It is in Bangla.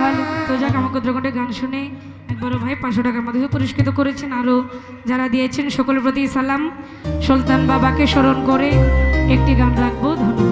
ভাই তো যাক, আমাকে দ্রগণের গান শুনে বড় ভাই পাঁচশো টাকার মধ্যে পুরস্কৃত করেছেন। আরও যারা দিয়েছেন, সকলের প্রতি সালাম। সুলতান বাবাকে স্মরণ করে একটি গান রাখব। ধন্যবাদ।